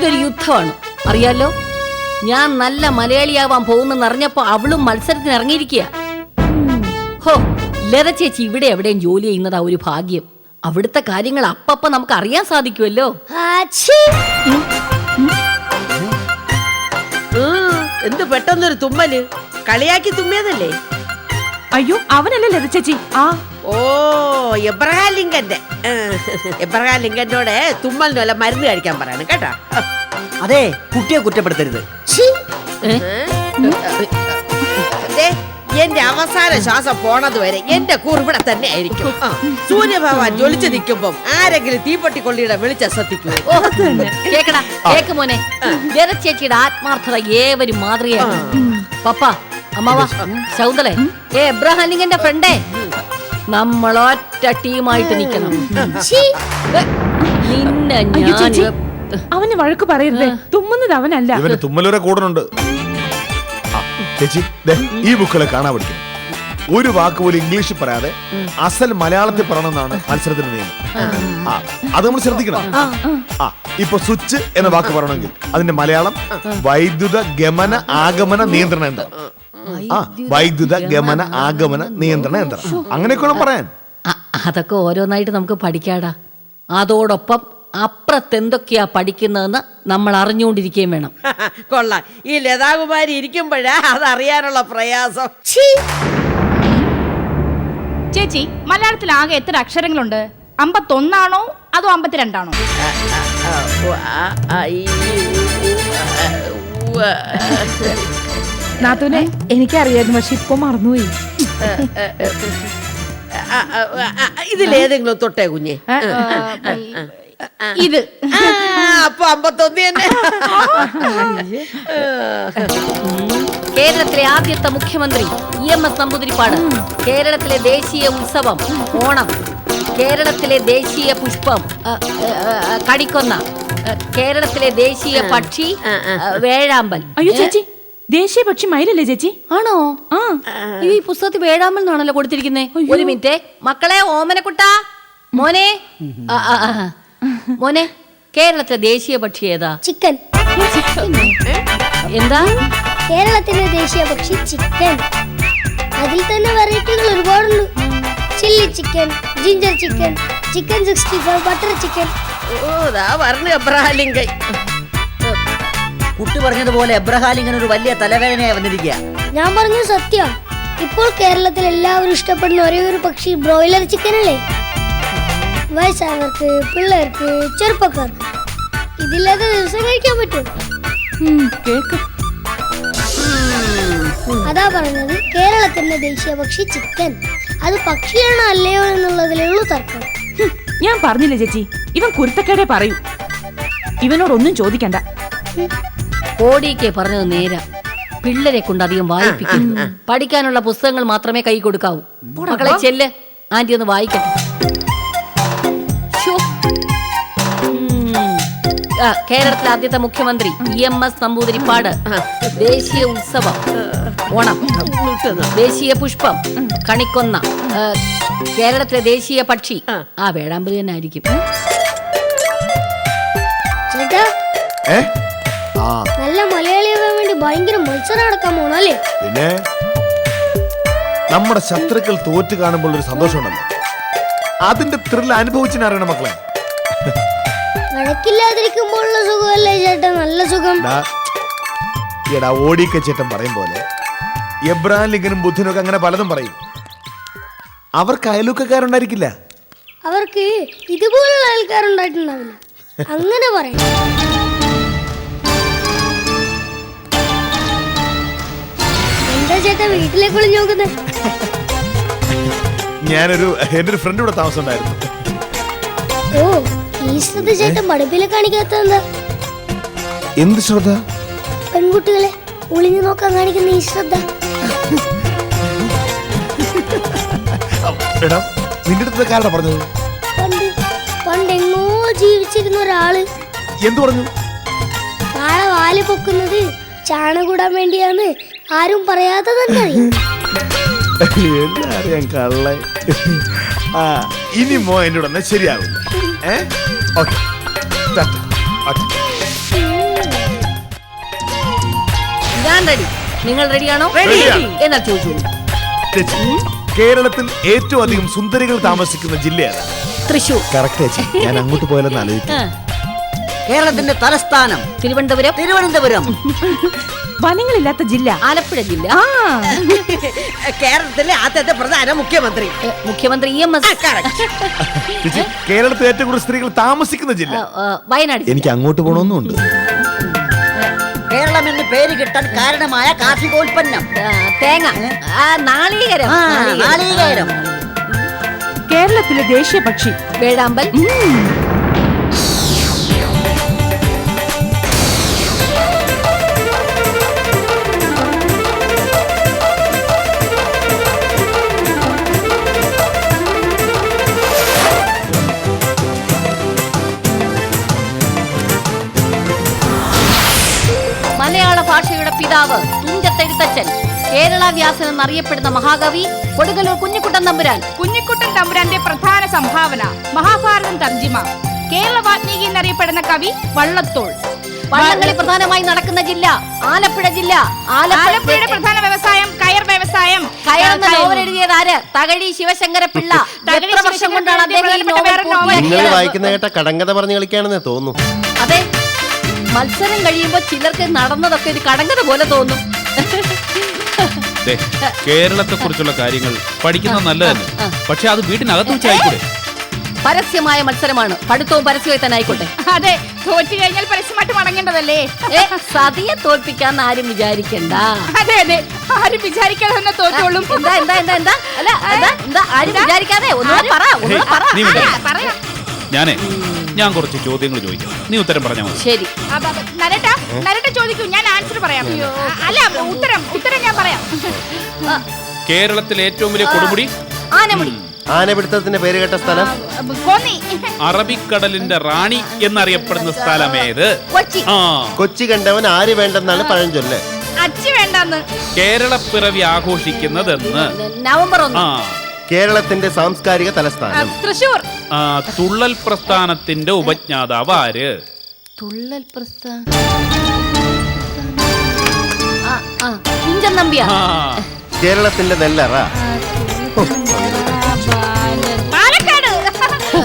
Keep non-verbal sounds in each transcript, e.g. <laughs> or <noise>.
ഇതൊരു യുദ്ധമാണ്. അറിയാലോ? ഞാൻ നല്ല മലയാളിയാവാൻ പോകുന്നെന്ന് അറിഞ്ഞപ്പോ അവളും മത്സരത്തിന് ഇറങ്ങിയിരിക്കുക ഹോ ലത ചേച്ചി ഇവിടെ എവിടെയും ജോലി ചെയ്യുന്നതാ ഒരു ഭാഗ്യം. അവിടുത്തെ കാര്യങ്ങൾ അപ്പപ്പ നമുക്ക് അറിയാൻ സാധിക്കുമല്ലോ ആച്ചി. ഉം, എന്ത് പെട്ടെന്നൊരു തുമ്മൽ? കളിയാക്കി തുമ്മിയതല്ലേ? അയ്യോ അവനല്ലേ ലത ചേച്ചി? ആ. ഓ എബ്രഹാം ലിങ്കന്റെ എബ്രഹാം ലിങ്കനോട് തുമ്മലിന് വല്ല മരുന്ന് കഴിക്കാൻ പറയണം കേട്ടോ. അതെ കുട്ടിയെ കുറ്റപ്പെടുത്തരുത്. ദേ, എന്റെ അവസാന ശ്വാസം പോണത് വരെ എന്റെ കൂർവിട തന്നെ ആയിരിക്കും. സൂര്യഭഗവാൻ ജ്വലിച്ചു നിൽക്കുമ്പം ആരെങ്കിലും തീപ്പെട്ടിക്കൊള്ളിയുടെ വെളിച്ച ശ്രദ്ധിക്കൂ ഓ, കേക്കടാ കേക്ക് മോനെ. ലത ചേച്ചിയുടെ ആത്മാർത്ഥത ഏവരും മാതൃകയാണ്. പപ്പ അമ്മാവ ശൗന്തളെ ഏ എബ്രഹാം ലിങ്കന്റെ ഫ്രണ്ടേ നമ്മൾ ഒറ്റ ടീമായിട്ട് നിക്കണം ഛീ. ഏ, നിന്നെ അയ്യോ ഞാൻ ചേച്ചി അവന് വഴക്ക് പറയരുത്. തുമ്മുന്നത് അവനല്ല. ഇവന് തുമ്മലൂരെ ആ, ചേച്ചി ദേ, ഈ ബുക്കുകളെ കാണാൻ പഠിക്കും. ഒരു വാക്ക് പോലും ഇംഗ്ലീഷിൽ പറയാതെ അസൽ മലയാളത്തിൽ പറയണമെന്നാണ് മത്സരത്തിന്റെ നിയമം. ആ. അത് നമ്മൾ ശ്രദ്ധിക്കണം. ആ ഇപ്പൊ സ്വിച്ച് എന്ന വാക്ക് പറയണമെങ്കിൽ അതിന്റെ മലയാളം വൈദ്യുത ഗമന ആഗമന നിയന്ത്രണം യന്ത്രം ആ വൈദ്യുത ഗമന ആഗമന നിയന്ത്രണ യന്ത്രം. അങ്ങനെയൊക്കെ വേണം പറയാൻ. അ- അതൊക്കെ ഓരോന്നായിട്ട് നമുക്ക് പഠിക്കാടാ. അതോടൊപ്പം അപ്പുറത്തെന്തൊക്കെയാ പഠിക്കുന്നതെന്ന് നമ്മൾ അറിഞ്ഞുകൊണ്ടിരിക്കുകയും വേണം. <laughs> കൊള്ളാം. ഈ ലതാകുമാരി ഇരിക്കുമ്പോഴാ അതറിയാനുള്ള പ്രയാസം. ചേച്ചി മലയാളത്തിൽ ആകെ എത്ര അക്ഷരങ്ങളുണ്ട്? അമ്പത്തൊന്നാണോ? അതോ അമ്പത്തിരണ്ടാണോ? ആ, ആ, ആ, ഈ, ഉ, ആ, ഉ, ആ. നാത്തൂനെ എനിക്കറിയായിരുന്നു പക്ഷെ ഇപ്പൊ മറന്നുപോയി. ഇതിലേതെങ്കിലും തൊട്ടേ കുഞ്ഞെ? ഇത്. അപ്പൊ അമ്പത്തൊന്ന് തന്നെ. കേരളത്തിലെ ആദ്യത്തെ മുഖ്യമന്ത്രി ഇ എം എസ് നമ്പൂതിരിപ്പാട്. കേരളത്തിലെ ദേശീയ ഉത്സവം ഓണം. കേരളത്തിലെ ദേശീയ പുഷ്പം കടിക്കൊന്ന കേരളത്തിലെ ദേശീയ പക്ഷി വേഴാമ്പൽ. അയ്യോ ചേച്ചി ദേശീയ പക്ഷി മയിലല്ലേ ചേച്ചി? ആണോ? ആ. ഈ പുസ്തകത്തിൽ വേഴാമ്പൽ എന്നാണല്ലോ കൊടുത്തിരിക്കുന്നത് ഒരു മിനിറ്റ്. മക്കളെ ഓമനക്കുട്ട. മോനെ. ആ, ആ, ആ. മോനെ കേരളത്തിലെ ദേശീയ പക്ഷി ഏതാ? ചിക്കൻ. എന്താ? കേരളത്തിലെ ദേശീയ പക്ഷി ചിക്കൻ. അതിൽ തന്നെ വെറൈറ്റികൾ ഒരുപാടുണ്ട്. Chilli chicken ginger chicken chicken sixty five butter chicken. ഓ ദാ പറഞ്ഞു എബ്രഹാലിങ്കൈ കുട്ടി പറഞ്ഞതുപോലെ എബ്രഹാലിംഗൻ ഒരു വലിയ തലവേദനയായി വന്നിരിക്കുക ഞാൻ പറഞ്ഞ സത്യം. ഇപ്പോൾ കേരളത്തിൽ എല്ലാവരും ഇഷ്ടപ്പെടുന്ന ഒരേ ഒരു പക്ഷി ബ്രോയിലർ ചിക്കൻ അല്ലേ? വയസ്സായവർക്ക് പിള്ളേർക്ക് ചെറുപ്പക്കാർക്ക്. ഇതില്ലാതെ ദിവസം കഴിക്കാൻ പറ്റും. അതാ പറഞ്ഞത് കേരളത്തിന്റെ ദേശീയ പക്ഷി ചിക്കൻ അത് പക്ഷിയാണോ അല്ലയോ എന്നുള്ളതിലേ ഉള്ളൂ തർക്കം. ഞാൻ പറഞ്ഞില്ലേ ചേച്ചി? ഇവൻ കുരുത്തക്കേടെ പറയൂ. ഇവനോടൊന്നും ചോദിക്കണ്ട. കോടിയൊക്കെ പറഞ്ഞത് നേരാ. പിള്ളേരെ കൊണ്ട് അധികം വായിപ്പിക്കുന്നു പഠിക്കാനുള്ള പുസ്തകങ്ങൾ മാത്രമേ കൈ കൊടുക്കാവൂ. മക്കളെ ചെല്ല്. ആന്റി ഒന്ന് വായിക്കട്ടെ. കേരളത്തിലെ ആദ്യത്തെ മുഖ്യമന്ത്രി ഇ എം എസ് നമ്പൂതിരിപ്പാട്. ദേശീയ ഉത്സവം. ഓണം. ദേശീയ പുഷ്പം. കണിക്കൊന്ന. കേരളത്തിലെ ദേശീയ പക്ഷി. ആ. വേഴാമ്പതി തന്നെ ആയിരിക്കും. ചേട്ടാ നല്ല മലയാളിയാവാൻ വേണ്ടി ഭയങ്കര മത്സരം നടക്കാൻ പോണല്ലേ പിന്നെ? നമ്മുടെ ശത്രുക്കൾ തോറ്റ് കാണുമ്പോൾ ഒരു സന്തോഷമുണ്ടല്ലോ. അതിന്റെ ത്രില്ല് അനുഭവിച്ചിനറിയണം മക്കളെ. വഴക്കില്ലാതിരിക്കുമ്പോഴുള്ള സുഖമല്ലേ ചേട്ടൻ നല്ല സുഖം. എടാ ഓടിക്ക ചേട്ടൻ പറയും പോലെ. എബ്രഹാം ലിങ്കനും ബുദ്ധനും ഒക്കെ അങ്ങനെ പലതും പറയും. അവർക്ക് അയലൂക്കക്കാരുണ്ടായിരിക്കില്ല അവർക്ക് ഇതുപോലുള്ള ആൾക്കാരുണ്ടായിട്ടുണ്ടാവില്ല അങ്ങനെ പറയാം എന്താ ചേട്ടാ വീട്ടിലേക്ക് വിളിഞ്ഞു നോക്കുന്നത് ഞാനൊരു എന്റെ ഒരു ഫ്രണ്ട് ഇവിടെ താമസം ഉണ്ടായിരുന്നു ഓ ഈ ശ്രദ്ധ ചേട്ടൻ പഠിപ്പിലെ കാണിക്കാത്ത എന്താ എന്ത് ശ്രദ്ധ? പെൺകുട്ടികളെ ഒളിഞ്ഞു നോക്കാൻ കാണിക്കുന്ന ഈ ശ്രദ്ധ. എടാ നിന്റെ അടുത്ത് കാരണ പറഞ്ഞത്? പണ്ട് പണ്ട് എങ്ങോ ജീവിച്ചിരുന്ന ഒരാൾ. എന്തു പറഞ്ഞു? നാളെ വാൽ പൊക്കുന്നത് ചാണകൂടാൻ വേണ്ടിയാണ് ആരും പറയാതെ തന്നെ അറിയാം ഇനി മോ എന്നോട് തന്നെ ശരിയാവില്ല ഞാൻ റെഡി നിങ്ങൾ റെഡിയാണോ റെഡി കേരളത്തിൽ ഏറ്റവും അധികം സുന്ദരികൾ താമസിക്കുന്ന ജില്ലയാണ്. തൃശൂർ. കറക്റ്റ് ഞാൻ അങ്ങോട്ട് പോയാലെന്ന് ആലോചിക്കാം. കേരളത്തിന്റെ തലസ്ഥാനം തിരുവനന്തപുരം. തിരുവനന്തപുരം. വനങ്ങളില്ലാത്ത ജില്ല. ആലപ്പുഴ ജില്ല. ആ. കേരളത്തിലെ ആദ്യത്തെ പ്രധാന മുഖ്യമന്ത്രി. മുഖ്യമന്ത്രി ഇ എം ആ, എസ് ചേച്ചി കേരളത്തിൽ ഏറ്റവും കൂടുതൽ സ്ത്രീകൾ താമസിക്കുന്ന ജില്ല. വയനാട് ജില്ല. എനിക്ക് അങ്ങോട്ട് പോകണമെന്നുണ്ട് കേരളം എന്ന് പേര് കിട്ടാൻ കാരണമായ കാർഷികോൽപ്പന്നം. ആ, തേങ്ങ. ആ, നാളികേരം. ആ, നാളികേരം. കേരളത്തിലെ ദേശീയ പക്ഷി. വേഴാമ്പൽ. പിതാവ് തുഞ്ചത്തെഴുത്തച്ഛൻ. കേരള വ്യാസൻ എന്നറിയപ്പെടുന്ന മഹാകവി കൊടുങ്ങല്ലൂർ കുഞ്ഞിക്കുട്ടൻ തമ്പുരാൻ. കുഞ്ഞിക്കുട്ടൻ തമ്പുരാന്റെ പ്രധാന സംഭാവന മഹാഭാരതം തർജിമ കേരള വാത്മീകി എന്നറിയപ്പെടുന്ന കവി വള്ളത്തോൾ. വള്ളംകളി പ്രധാനമായി നടക്കുന്ന ജില്ല ആലപ്പുഴ ജില്ല ആലപ്പുഴയുടെ പ്രധാന വ്യവസായം കയർ വ്യവസായം. കയർ. നോവൽ എഴുതിയത് ആര്? തകഴി ശിവശങ്കര പിള്ള <laughs> തകഴി എത്ര വർഷം കൊണ്ടാണ് അദ്ദേഹം? നിങ്ങൾ വായിക്കുന്ന കേട്ട കടങ്കഥ പറഞ്ഞു കളിക്കാണെന്നേ തോന്നുന്നു. അതെ. മത്സരം കഴിയുമ്പോ ചിലർക്ക് നടന്നതൊക്കെ ഒരു കടങ്കഥ പോലെ തോന്നും. ദേ, കേരളത്തെ കുറിച്ചുള്ള കാര്യങ്ങൾ പഠിക്കുന്നത് നല്ലതന്നെ പക്ഷെ അത് വീട്ടിനകത്ത് വെച്ചായിക്കൂടെ? പരസ്യമായ മത്സരമാണ്. പഠിത്തവും പരസ്യമായി തന്നെ ആയിക്കോട്ടെ. അതെ തോറ്റു കഴിഞ്ഞാൽ പരസ്യമായിട്ട് മടങ്ങേണ്ടതല്ലേ? സതിയെ തോൽപ്പിക്കാൻ ആരും വിചാരിക്കണ്ട. അതെ അതെ. ആരും വിചാരിക്കാതെ തന്നെ തോറ്റോളും. എന്താ എന്താ എന്താ എന്താ? അല്ല എന്താ എന്താ? ആരും വിചാരിക്കാതെ ഒന്നുകൂടെ പറ ഒന്നുകൂടെ പറ. പറയാം. ഞാനേ ഞാൻ കുറച്ച് ചോദ്യങ്ങൾ ചോദിക്കാം. നീ ഉത്തരം പറഞ്ഞാൽ മതി. ശരി. അപ്പൊ, അപ്പൊ, നരട്ട നരട്ട ചോദിക്കൂ ഞാൻ ആൻസർ പറയാം. അല്ല ഉത്തരം ഉത്തരം ഞാൻ പറയാം. ആ, കേരളത്തിലെ ഏറ്റവും വലിയ കൊടുമുടി? ആനമുടി. ആനപിടുത്തത്തിന്റെ പേര് കേട്ട സ്ഥലം? ആ, കോന്നി. അറബിക്കടലിന്റെ റാണി എന്നറിയപ്പെടുന്ന സ്ഥലമേത് കൊച്ചി. ആ. കൊച്ചി കണ്ടവൻ ആര് വേണ്ടെന്നാണ് പഴഞ്ചൊല്ല് അച്ചി വേണ്ടെന്ന്. കേരളപ്പിറവി ആഘോഷിക്കുന്നതെന്ന്. നവംബർ ഒന്ന്. ആ. കേരളത്തിന്റെ സാംസ്കാരിക തലസ്ഥാനം. തൃശൂർ ആ, തുള്ളൽ പ്രസ്ഥാനത്തിന്റെ ഉപജ്ഞാതാവ് ആര്? തുള്ളൽ പ്രസ്ഥാനം ആ, ആ, കുഞ്ചൻ നമ്പ്യാർ. ആ, കേരളത്തിന്റെ നെല്ലറ. പാലക്കാട്.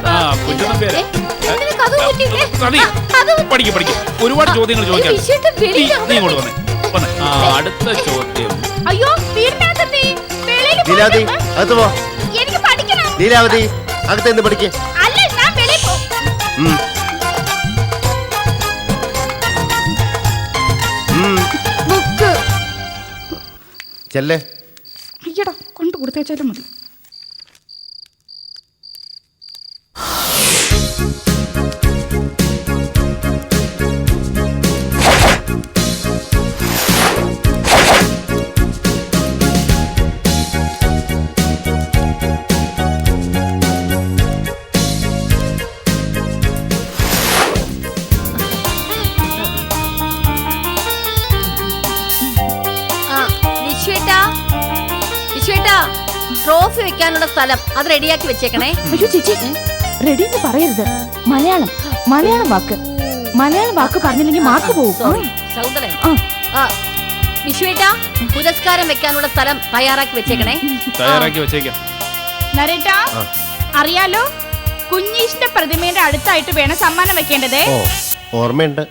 ആ, കുഞ്ചൻ പേര് ഏ, നിനക്ക് അത് പറ്റിയില്ലേ? സതി. ആ, അത് പഠിക്കും പഠിക്കും. ഒരുപാട് ചോദ്യങ്ങൾ ചോദിക്കാം ഈ വിഷയത്തെ നീ വെളിയിൽ നീ ഇങ്ങോട്ട് വന്നേ. വന്നേ. ആ അടുത്ത ചോദ്യം. അയ്യോ വീടിനകത്തെത്തി വെളിയിൽ അകത്ത് പോ. ലീലാവതി അകത്ത് നിന്ന് പഠിക്ക്? ചെല്ലേ. അയ്യടാ കൊണ്ട് കൊടുത്തേച്ചാലും മതി. ട്രോഫി വെക്കാനുള്ള സ്ഥലം അത് റെഡിയാക്കി വെച്ചേക്കണേ. അയ്യോ ചേച്ചി. റെഡി എന്ന് പറയരുത്. മലയാളം. മലയാളം വാക്ക്. മലയാളം വാക്ക് പറഞ്ഞില്ലെങ്കിൽ മാർക്ക് പോകും വിഷുവേട്ടാ ആ. ആ, വിശ്വേട്ടാ പുരസ്കാരം വെക്കാനുള്ള സ്ഥലം തയ്യാറാക്കി വെച്ചേക്കണേ. തയ്യാറാക്കി വെച്ചേക്കാം. നരേട്ടാ അറിയാലോ കുഞ്ഞീഷിന്റെ പ്രതിമയുടെ അടുത്തായിട്ട് വേണം സമ്മാനം വെക്കേണ്ടതേ. ഓർമ്മയുണ്ട്.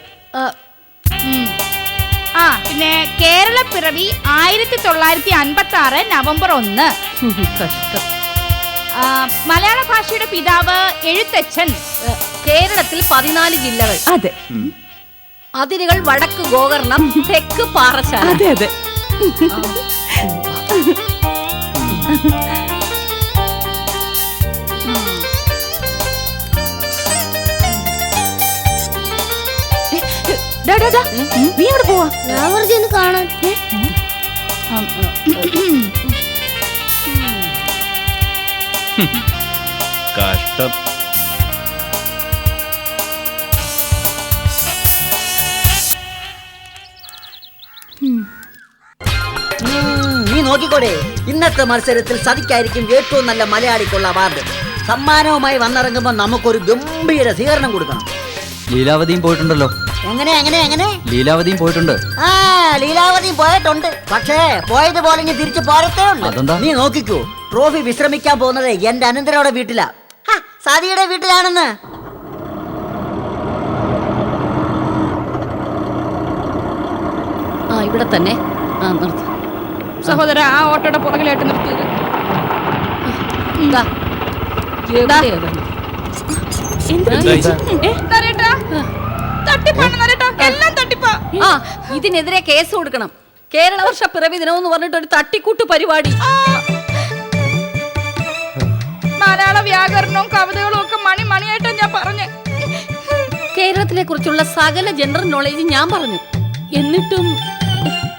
ആ പിന്നെ കേരള പിറവി ആയിരത്തി തൊള്ളായിരത്തി അൻപത്തി ആറ് നവംബർ ഒന്ന്. കഷ്ടം ആ, മലയാള ഭാഷയുടെ പിതാവ് എഴുത്തച്ഛൻ കേരളത്തിൽ പതിനാല് ജില്ലകൾ. അതെ. അതിരുകൾ വടക്ക് ഗോകർണം തെക്ക് പാറശാല. അതെ അതെ. <laughs> നീ എവിടെ പോവാ? ഞാൻ വെറുതെ ഒന്ന് കാണാൻ. കഷ്ടം. നീ നോക്കിക്കോടെ. ഇന്നത്തെ മത്സരത്തിൽ സതിക്കായിരിക്കും ഏറ്റവും നല്ല മലയാളിക്കുള്ള അവാർഡ്. സമ്മാനവുമായി വന്നിറങ്ങുമ്പോൾ നമുക്കൊരു ഗംഭീര സ്വീകരണം കൊടുക്കണം. ലീലാവതിയും പോയിട്ടുണ്ടല്ലോ. എങ്ങനെ എങ്ങനെ എങ്ങനെ? ലീലാവതിയും പോയിട്ടുണ്ട്. ആ ലീലാവതിയും പോയിട്ടുണ്ട്. പക്ഷേ പോയതുപോലെ ഇനി തിരിച്ചു പോരത്തേ ഉള്ളൂ. അതെന്താ? നീ നോക്കിക്കോ ട്രോഫി വിശ്രമിക്കാൻ പോകുന്നത് എന്റെ അനന്തരയുടെ വീട്ടിലാ. സാദിയുടെ വീട്ടിലാണെന്ന്. ആ ഇവിടെ തന്നെ. ആ നിർത്തി. സഹോദര ആ ഓട്ടോയുടെ പുറകിലായിട്ട് നിർത്തിയത് എന്താ എവിടെയാ ആ ഇതിനെതിരെ കേസ് കൊടുക്കണം. കേരള വർഷ പിറവി എന്ന് പറഞ്ഞിട്ട് ഒരു തട്ടിക്കൂട്ട് പരിപാടി. മലയാള വ്യാകരണവും കവിതകളും ഒക്കെ മണി മണിയായിട്ടാ ഞാൻ പറഞ്ഞു. കേരളത്തിനെ കുറിച്ചുള്ള സകല ജനറൽ നോളേജ് ഞാൻ പറഞ്ഞു. എന്നിട്ടും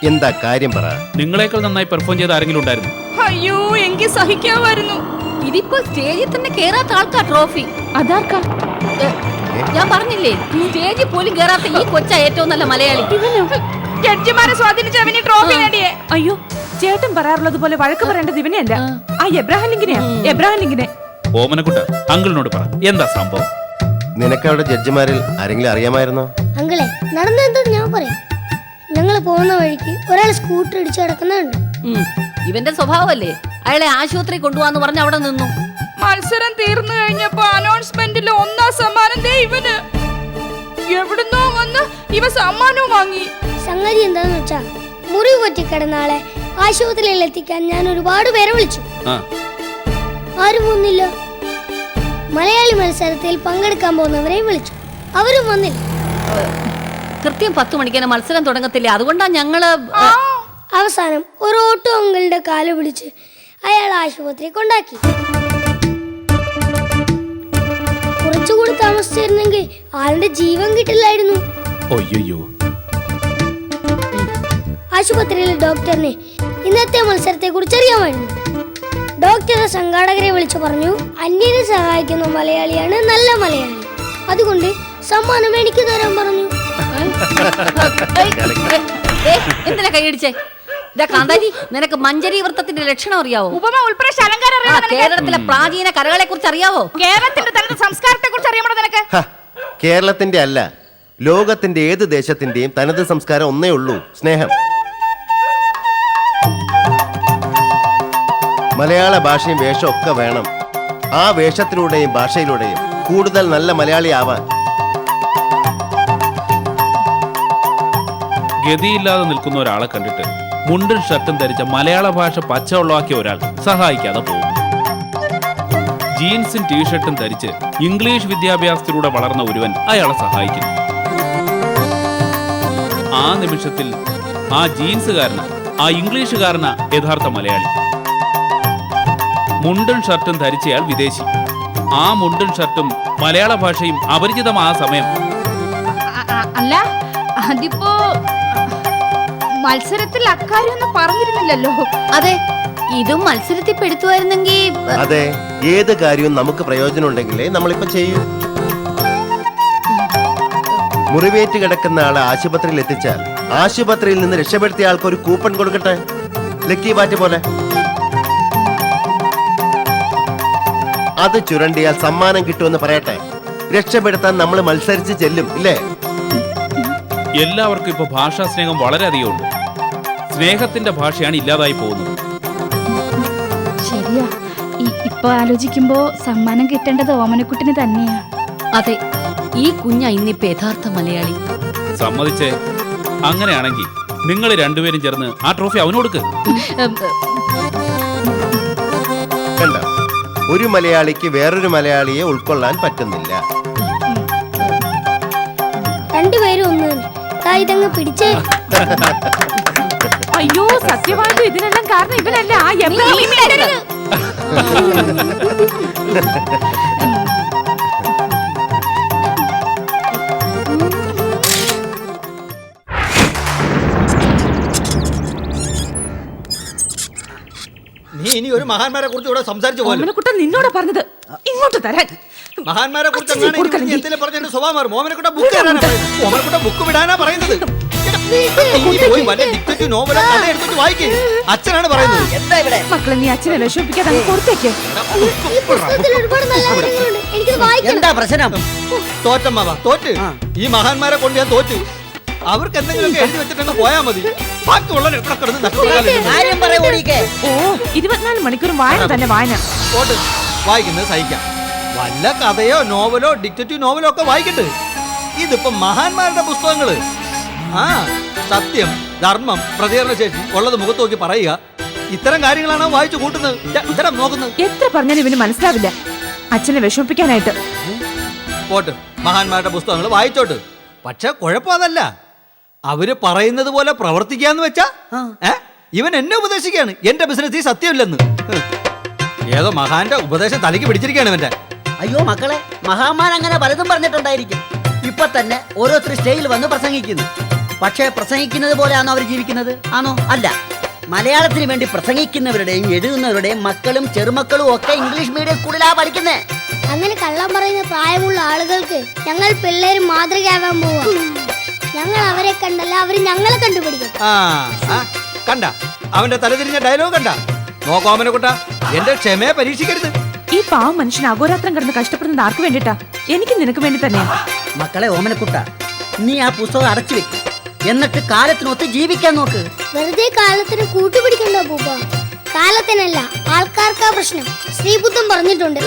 എന്താ കാര്യം പറ. നിങ്ങളെക്കാൾ നന്നായി പെർഫോം ചെയ്ത ആരെങ്കിലും ഉണ്ടായിരുന്നു? അയ്യോ എനിക്ക് സഹിക്കാമായിരുന്നു. ഇതിപ്പോ സ്റ്റേജിൽ തന്നെ കേറാത്ത ആൾക്കാ ട്രോഫി. അതാർക്കാ? ഞാൻ പറഞ്ഞില്ലേ സ്റ്റേജിൽ പോലും കേറാത്ത ഈ കൊച്ച ഏറ്റവും നല്ല മലയാളി. ജഡ്ജിമാരെ സ്വാധീനിച്ച അവന് ട്രോഫി നേടിയേ. അയ്യോ ചേട്ടൻ പറയാറുള്ളത് പോലെ വഴക്ക് പറയേണ്ടത് ഇവനെയല്ല. ആ. എബ്രാഹിം ലിങ്കിനെയാ എബ്രാഹിം ലിങ്കിനെ. ഓമനക്കുട്ട അങ്കിളിനോട് പറ എന്താ സംഭവം? നിനക്ക് അവിടെ ജഡ്ജിമാരിൽ ആരെങ്കിലും അറിയാമായിരുന്നോ? അങ്കിളെ നടന്നെന്താ ഞാൻ പറയാം. ഞങ്ങൾ പോകുന്ന വഴിക്ക് ഒരാൾ സ്കൂട്ടർ ഇടിച്ചു കിടക്കുന്നുണ്ട്. ഇവന്റെ സ്വഭാവമല്ലേ? അയാളെ ആശുപത്രി കൊണ്ടുപോവാന്ന് പറഞ്ഞ് അവിടെ നിന്നു. മത്സരം തീർന്നു കഴിഞ്ഞപ്പോ അനൗൺസ്മെന്റിൽ ഒന്നാം സമ്മാനം ദേ ഇവന്. എവിടുന്നോ വന്ന് ഇവ സമ്മാനവും വാങ്ങി. സംഗതി എന്താന്ന് വെച്ചാ മുറിവ് പറ്റി കിടന്നാളെ ആശുപത്രിയിൽ എത്തിക്കാൻ ഞാൻ ഒരുപാട് പേരെ വിളിച്ചു. ആ. ആരും വന്നില്ല. മലയാളി മത്സരത്തിൽ പങ്കെടുക്കാൻ പോകുന്നവരെയും വിളിച്ചു. അവരും വന്നില്ല. കൃത്യം പത്ത് മണിക്കാണ് മത്സരം തുടങ്ങത്തില്ല? അതുകൊണ്ടാ ഞങ്ങൾ അവസാനം ഒരു ഓട്ടോ അങ്കിളുടെ കാൽ പിടിച്ച് അയാൾ ആശുപത്രി കൊണ്ടാക്കി. കുറച്ചുകൂടി താമസിച്ചിരുന്നെങ്കിൽ ആളുടെ ജീവൻ കിട്ടില്ലായിരുന്നു. ഒയ്യോ ആശുപത്രിയിലെ ഡോക്ടറിനെ ഇന്നത്തെ മത്സരത്തെ കുറിച്ച് അറിയാമായിരുന്നു. ഡോക്ടറെ സംഘാടകരെ വിളിച്ചു പറഞ്ഞു അന്യനെ സഹായിക്കുന്ന മലയാളിയാണ് നല്ല മലയാളി. അതുകൊണ്ട് സമ്മാനം എനിക്ക് തരാൻ പറഞ്ഞു. എന്തിനാ കൈയടിച്ചേ ഇതാ കാന്താരി നിനക്ക് മഞ്ചരി വൃത്തത്തിന്റെ ലക്ഷണം അറിയാവോ? ഉപമ ഉൾപ്പെടെ അലങ്കാരം ആ അറിയാമോ നിനക്ക്? കേരളത്തിലെ പ്രാചീന കലകളെ കുറിച്ച് അറിയാവോ? കേരളത്തിന്റെ തനത് സംസ്കാരത്തെ കുറിച്ച് അറിയാമോ നിനക്ക്? ഹ, കേരളത്തിന്റെ അല്ല ലോകത്തിന്റെ ഏത് ദേശത്തിന്റെയും തനത് സംസ്കാരം ഒന്നേ ഉള്ളൂ. സ്നേഹം. മലയാള ഭാഷയും വേഷവും ഒക്കെ വേണം. ആ വേഷത്തിലൂടെയും ഭാഷയിലൂടെയും കൂടുതൽ നല്ല മലയാളിയാവാൻ ഗതിയില്ലാതെ നിൽക്കുന്ന ഒരാളെ കണ്ടിട്ട് മുണ്ടും ഷർട്ടും ധരിച്ച മലയാള ഭാഷ പച്ചവെള്ളമാക്കിയ ഒരാൾ സഹായിക്കാതെ പോകും. ജീൻസും ടീഷർട്ടും ധരിച്ച് ഇംഗ്ലീഷ് വിദ്യാഭ്യാസത്തിലൂടെ വളർന്ന ഒരുവൻ അയാളെ സഹായിക്കുന്നു. ആ നിമിഷത്തിൽ ആ ജീൻസുകാരന ആ ഇംഗ്ലീഷുകാരന യഥാർത്ഥ മലയാളി. മുണ്ടും ഷർട്ടും ധരിച്ചയാൾ വിദേശി. ആ മുണ്ടും ഷർട്ടും മലയാള ഭാഷയും അപരിചിതമായ സമയം. അല്ല അതിപ്പോ മത്സരത്തിൽ അക്കാര്യൊന്നും പറഞ്ഞിരുന്നില്ലല്ലോ. അതെ ഇതും മത്സരത്തിൽ പെടുത്തുമായിരുന്നെങ്കിൽ അതെ ഏത് കാര്യവും നമുക്ക് പ്രയോജനം ഉണ്ടെങ്കിലേ നമ്മളിപ്പോ ചെയ്യൂ. മുറിവേറ്റ് കിടക്കുന്ന ആളെ ആശുപത്രിയിൽ എത്തിച്ചാൽ ആശുപത്രിയിൽ നിന്ന് രക്ഷപ്പെടുത്തിയ ആൾക്ക് ഒരു കൂപ്പൺ കൊടുക്കട്ടെ? ലക്കി ബാറ്റ് പോലെ. അത് ചുരണ്ടിയാൽ സമ്മാനം കിട്ടുമെന്ന് പറയട്ടെ? രക്ഷപ്പെടുത്താൻ നമ്മൾ മത്സരിച്ച് ചെല്ലും ഇല്ലേ? എല്ലാവർക്കും ഇപ്പൊ ഭാഷാ സ്നേഹം വളരെയധികം ഉണ്ട് സ്നേഹത്തിന്റെ ഭാഷയാണ് ഇല്ലാതായി പോകുന്നത്. ശരിയാ. ഈ- ഇപ്പൊ ആലോചിക്കുമ്പോ സമ്മാനം കിട്ടേണ്ടത് ഓമനക്കുട്ടിന് തന്നെയാ. അതെ ഈ കുഞ്ഞ ഇന്നിപ്പോ യഥാർത്ഥ മലയാളി. സമ്മതിച്ചേ. അങ്ങനെയാണെങ്കിൽ നിങ്ങൾ രണ്ടുപേരും ചേർന്ന് ആ ട്രോഫി അവന് കൊടുക്ക്. ഉം, കണ്ട ഒരു മലയാളിക്ക് വേറൊരു മലയാളിയെ ഉൾക്കൊള്ളാൻ പറ്റുന്നില്ല. രണ്ടുപേരും ഒന്ന് ഇതങ്ങ് പിടിച്ചേ. <laughs> അയ്യോ സത്യമായിട്ടും ഇതിനെല്ലാം കാരണം ഇവനല്ല. ആ ലിങ്കിനെ. നീ ഇനി ഒരു മഹാന്മാരെ കുറിച്ച് ഇവിടെ സംസാരിച്ചു പോലും. ഓമനക്കുട്ടൻ നിന്നോട് പറഞ്ഞത്. ഇങ്ങോട്ട് തരാൻ. മഹാന്മാരെ കുറിച്ച്. എന്തെങ്കിലും പറഞ്ഞ സ്വഭാവം മാറും. ബുക്ക് തരാനാ പറയുന്നത്. ഓമനക്കുട്ട ബുക്ക് വിടാനാ പറയുന്നത്. പോയി വല്ല നോവല കഥ എടുത്തിട്ട് വായിക്കേ. അച്ഛനാണ് പറയുന്നത്. എന്താ ഇവിടെ? മക്കളെ നീ അച്ഛനെ വിഷമിപ്പിക്കാതെ അങ്ങ് കൊടുത്തേക്ക് എന്താ പ്രശ്നം? തോറ്റമ്മാവാ തോറ്റ് ഈ മഹാന്മാരെ കൊണ്ട് ഞാൻ തോറ്റ്. അവർക്ക് എന്തെങ്കിലുമൊക്കെ എഴുതി വെച്ചിട്ടങ്ങ് പോയാ മതി. കിടന്ന് ഓ ഇരുപത്തിനാല് മണിക്കൂറും വായന തന്നെ വായന. വായിക്കുന്നത് സഹിക്കാം. വല്ല കഥയോ നോവലോ ഡിക്റ്റേറ്റീവ് നോവലോ ഒക്കെ വായിക്കട്ടെ. ഇതിപ്പോ മഹാന്മാരുടെ പുസ്തകങ്ങൾ. ആ സത്യം. ധർമ്മം പ്രതികരണശേഷി ഉള്ളത് മുഖത്ത് നോക്കി പറയുക. ഇത്തരം കാര്യങ്ങളാണ് വായിച്ചു കൂട്ടുന്നത്? ഇത്തരം നോക്കുന്നത്. എത്ര പറഞ്ഞാലും ഇവന് മനസ്സിലാവില്ല. അച്ഛനെ വിഷമിപ്പിക്കാനായിട്ട്. പോട്ട്. മഹാന്മാരുടെ പുസ്തകങ്ങൾ വായിച്ചോട്ട്. പക്ഷെ കുഴപ്പം അതല്ല. അവർ പറയുന്നത് പോലെ പ്രവർത്തിക്കാന്ന് വെച്ചാ ഏ ഇവൻ എന്നെ ഉപദേശിക്കാണ് എന്റെ ബിസിനസ് ഈ സത്യമില്ലെന്ന്. ഏതോ മഹാന്റെ ഉപദേശം തലയ്ക്ക് പിടിച്ചിരിക്കുകയാണ് ഇവന്റെ. അയ്യോ മക്കളെ മഹാമാൻ അങ്ങനെ പലതും പറഞ്ഞിട്ടുണ്ടായിരിക്കും. ഇപ്പൊ തന്നെ ഓരോരുത്തർ സ്റ്റേജിൽ വന്ന് പ്രസംഗിക്കുന്നു. പക്ഷേ പ്രസംഗിക്കുന്നത് പോലെയാണോ അവർ ജീവിക്കുന്നത്? ആണോ? അല്ല. മലയാളത്തിന് വേണ്ടി പ്രസംഗിക്കുന്നവരുടെയും എഴുതുന്നവരുടെയും മക്കളും ചെറുമക്കളും ഒക്കെ ഇംഗ്ലീഷ് മീഡിയം സ്കൂളിലാ പഠിക്കുന്നത് അങ്ങനെ കള്ളം പറയുന്ന പ്രായമുള്ള ആളുകൾക്ക് ഞങ്ങൾ പിള്ളേര് മാതൃകയാവാൻ പോവാ. ഞങ്ങൾ അവരെ കണ്ടല്ല അവർ ഞങ്ങളെ കണ്ടുപിടിക്കും കണ്ട. അവന്റെ തലതിരിഞ്ഞ ഡയലോഗ് കണ്ട. നോക്കോമനെ കുട്ട. എന്റെ ക്ഷമയെ പരീക്ഷിക്കരുത്. ഈ പാവം മനുഷ്യൻ അഹോരാത്രം കിടന്ന് കഷ്ടപ്പെടുന്നത് ആർക്ക് വേണ്ടിട്ടാ? എനിക്ക് നിനക്ക് വേണ്ടി തന്നെയാ. മക്കളെ ഓമനക്കുട്ട നീ ആ പുസ്തകം അടച്ചു വെക്ക്. എന്നിട്ട് കാലത്തിനൊത്ത് ജീവിക്കാൻ നോക്ക്. വെറുതെ കാലത്തിന് കൂട്ടുപിടിക്കണ്ടോ പൂപ്പ? കാലത്തിനല്ല ആൾക്കാർക്കാ പ്രശ്നം. ശ്രീബുദ്ധൻ പറഞ്ഞിട്ടുണ്ട്.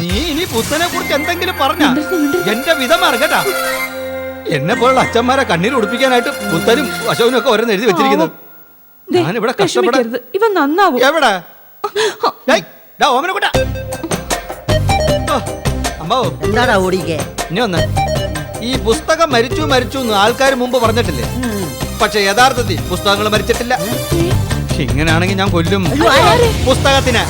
നീ ഇനി പുത്തനെ കുറിച്ച് എന്തെങ്കിലും പറഞ്ഞ? എന്റെ വിധം അറിയട്ടാ എന്നെ പോലുള്ള അച്ഛന്മാരെ കണ്ണീർ ഉടുപ്പിക്കാനായിട്ട് പുത്തനും അശോകനും ഒക്കെ ഓരോന്ന് എഴുതി വെച്ചിരിക്കുന്നു. ഞാൻ ഞാനിവിടെ കഷ്ടപ്പെടരുത് ഇവ ഇവൻ നന്നാവും. എവിടെ? ഓമനക്കുട്ട. അമ്മാവോ. എന്താടാ ഓടിക്കേ? ഇനി ഒന്ന് ഈ പുസ്തകം മരിച്ചു മരിച്ചു എന്ന് ആൾക്കാർ മുമ്പ് പറഞ്ഞിട്ടില്ലേ? പക്ഷെ യഥാർത്ഥത്തിൽ പുസ്തകങ്ങൾ മരിച്ചിട്ടില്ല. ഇങ്ങനെയാണെങ്കിൽ ഞാൻ കൊല്ലും. പുസ്തകത്തിന്.